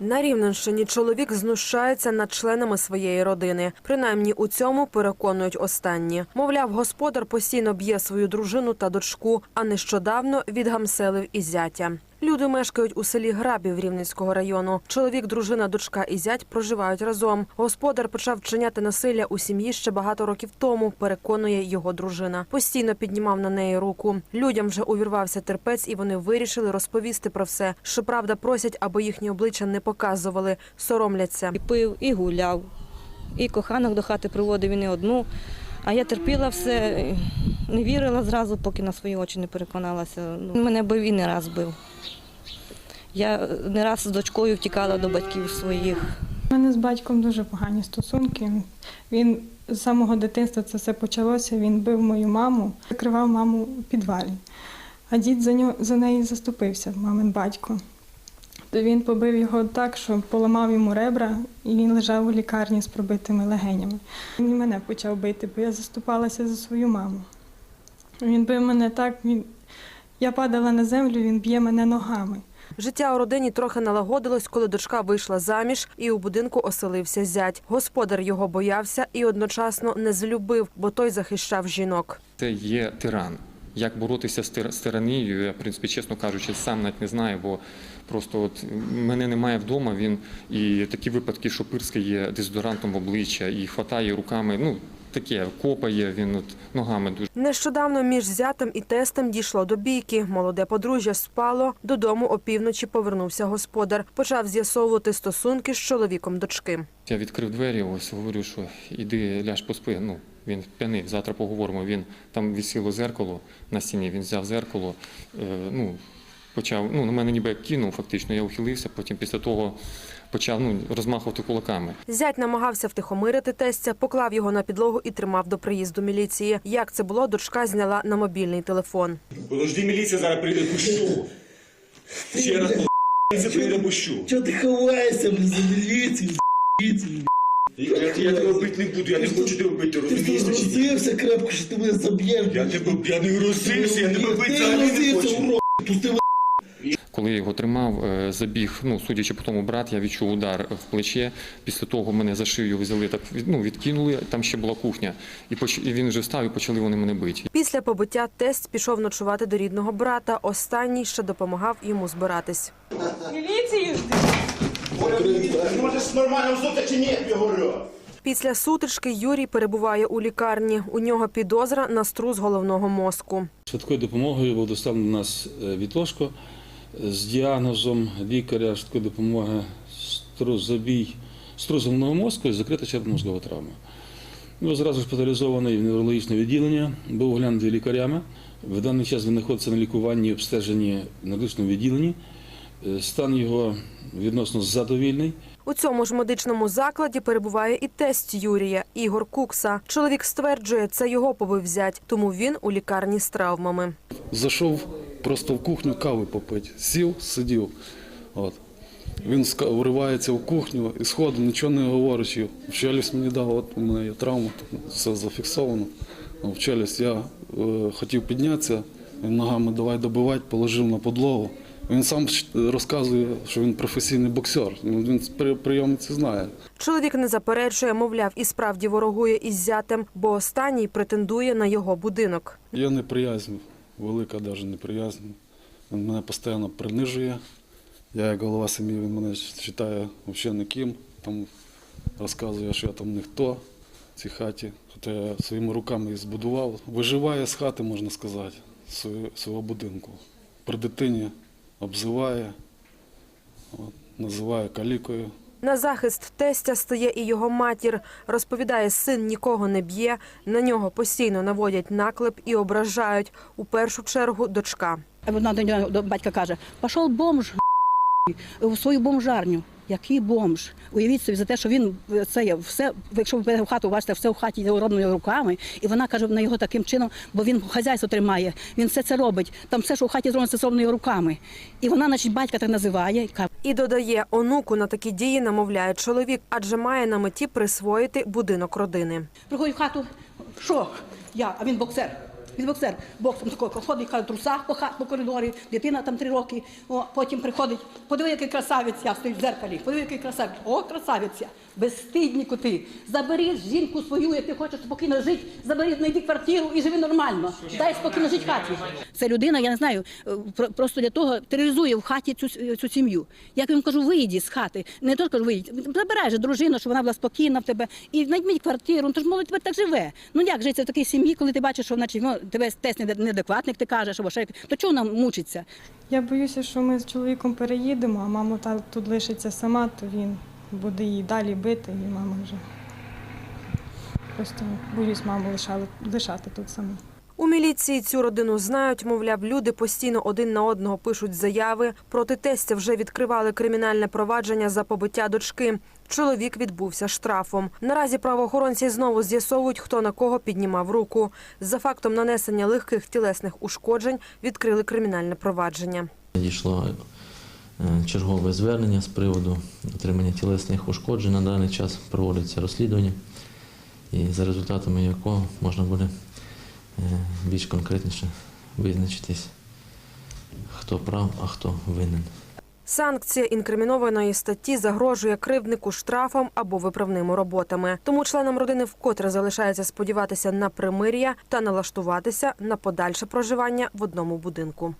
На Рівненщині чоловік знущається над членами своєї родини. Принаймні у цьому переконують останні. Мовляв, господар постійно б'є свою дружину та дочку, а нещодавно відгамселив і зятя. Люди мешкають у селі Грабів Рівненського району. Чоловік, дружина, дочка і зять проживають разом. Господар почав вчиняти насилля у сім'ї ще багато років тому. Переконує його дружина. Постійно піднімав на неї руку. Людям вже увірвався терпець, і вони вирішили розповісти про все. Щоправда, просять, аби їхні обличчя не показували, соромляться. І пив, і гуляв, і коханок до хати приводив і не одну. А я терпіла все, не вірила зразу, поки на свої очі не переконалася. Ну, Мене бив і не раз бив. Я не раз з дочкою втікала до батьків своїх. У мене з батьком дуже погані стосунки. Він з самого дитинства це все почалося. Він бив мою маму, закривав маму у підвалі. А дід за нього за неї заступився, мамин батько. То він побив його так, що поламав йому ребра, і він лежав у лікарні з пробитими легенями. Він мене почав бити, бо я заступалася за свою маму. Він бив мене так, він... я падала на землю, він б'є мене ногами. Життя у родині трохи налагодилось, коли дочка вийшла заміж, і у будинку оселився зять. Господар його боявся і одночасно не злюбив, бо той захищав жінок. Це є тиран. Як боротися з тир- тиранією, я, в принципі, чесно кажучи, сам навіть не знаю, бо просто от мене немає вдома. Він і такі випадки, що пирскає дезодорантом в обличчя і хватає руками. Ну таке копає він от ногами дуже. Нещодавно між зятем і тестем дійшло до бійки. Молоде подружжя спало. Додому опівночі повернувся господар. Почав з'ясовувати стосунки з чоловіком дочки. Я відкрив двері, ось говорю, що іди ляж поспи. Ну він п'яний, завтра поговоримо. Він там висіло зеркало на стіні. Він взяв зеркало. Е, ну почав. Ну на мене ніби кинув. Фактично, я ухилився. Потім після того почав ну розмахувати кулаками. Зять намагався втихомирити тестя, поклав його на підлогу і тримав до приїзду міліції. Як це було, дочка зняла на мобільний телефон. Подожди, міліція зараз прийде пущу. Ще раз міліція прийде пущу. Чого ти ховаєшся за міліцію. Я, я тебе бити не буду, я не хочу тебе бити, Ти розумієш? ні? розсився крепко, що ти мене заб'єш? Я тебе, я не розсився, я тебе бити взагалі не розсився, хочу. урод, пусти Коли я його тримав, е, забіг, ну судячи по тому, брат, я відчув удар в плече. Після того мене за шию взяли, так ну відкинули. Там ще була кухня, і поч... і він вже встав, і почали вони мене бити. Після побиття тесть пішов ночувати до рідного брата. Останній ще допомагав йому збиратись. Ти можеш нормально взути чи ні, я говорю? Після сутички Юрій перебуває у лікарні. У нього підозра на струс головного мозку. Швидкою допомогою був доставлений до нас е, Вітошко з діагнозом лікаря швидкої допомоги струс забій мозку і закрита черепно-мозкова травма. Його зразу шпиталізований в неврологічне відділення, був оглянутий лікарями. В даний час він знаходиться на лікуванні і обстеженні в медичному відділенні. Е, Стан його відносно задовільний. У цьому ж медичному закладі перебуває і тесть Юрія Ігор Кукса. Чоловік стверджує, це його побив зять, тому він у лікарні з травмами. Зайшов просто в кухню кави попити. Сів, сидів. От. Він вривається в кухню і сходу, нічого не говорячи. В челюсть мені дав, от у мене є травма, все зафіксовано. В челюсть я е, хотів піднятися, він ногами давай добивати, положив на подлогу. Він сам розказує, що він професійний боксер. Ну, Він при- прийоми це знає. Чоловік не заперечує, мовляв, і справді ворогує із зятем, бо останній претендує на його будинок. Є неприязнь, велика навіть неприязнь. Він мене постійно принижує. Я як голова сім'ї, він мене вважає взагалі ніким. Там розказує, що я там ніхто в цій хаті. Хоча я своїми руками її збудував. Виживає з хати, можна сказати, свого, будинку. При дитині обзиває, от, називає калікою. На захист тестя стає і його матір. Розповідає, син нікого не б'є, на нього постійно наводять наклеп і ображають. У першу чергу дочка. Вона до нього до батька каже: пішов бомж в свою бомжарню. Який бомж? Уявіть собі за те, що він е, це є все, якщо ви в хату, бачите, все в хаті робленою руками, і вона каже на його таким чином, бо він хазяйство тримає, він все це робить. Там все, що в хаті зроблено, це зробленою руками. І вона, значить, батька так називає, І додає, онуку на такі дії намовляє чоловік, адже має на меті присвоїти будинок родини. приходить в хату, що? Я, а він боксер. Він боксер. Боксом тако ходить в трусах по, по коридорі, дитина там три роки. О, потім приходить, подиви, який красавець я стоїть в дзеркалі, подиви, який красавець. О, красавець я. Безстидні коти. Заберіть жінку свою, як ти хочеш спокійно жити, заберіть, знайди квартиру і живи нормально. Дай спокійно жити в хаті. Це людина, я не знаю, е, про- просто для того тероризує в хаті цю, с- цю сім'ю. Як я їм кажу, вийді з хати. Не то кажу, вийдіть. Забирай же дружину, щоб вона була спокійна в тебе. І знайдіть квартиру. Ну, то ж молодь тепер так живе. Ну як жити в такій сім'ї, коли ти бачиш, що вона тебе тест неадекватник, ти кажеш, або ще то чого вона мучиться? Я боюся, що ми з чоловіком переїдемо, а мама та тут лишиться сама, то він буде її далі бити, і мама вже. Просто боюсь маму лишали, лишати тут саму. У міліції цю родину знають, мовляв, люди постійно один на одного пишуть заяви. Проти тестя вже відкривали кримінальне провадження за побиття дочки. Чоловік відбувся штрафом. Наразі правоохоронці знову з'ясовують, хто на кого піднімав руку. За фактом нанесення легких тілесних ушкоджень відкрили кримінальне провадження. Надійшло е, чергове звернення з приводу отримання тілесних ушкоджень. На даний час проводиться розслідування, і за результатами якого можна буде більш конкретніше визначитись, хто прав, а хто винен. Санкція інкримінованої статті загрожує кривднику штрафом або виправними роботами. Тому членам родини вкотре залишається сподіватися на примир'я та налаштуватися на подальше проживання в одному будинку.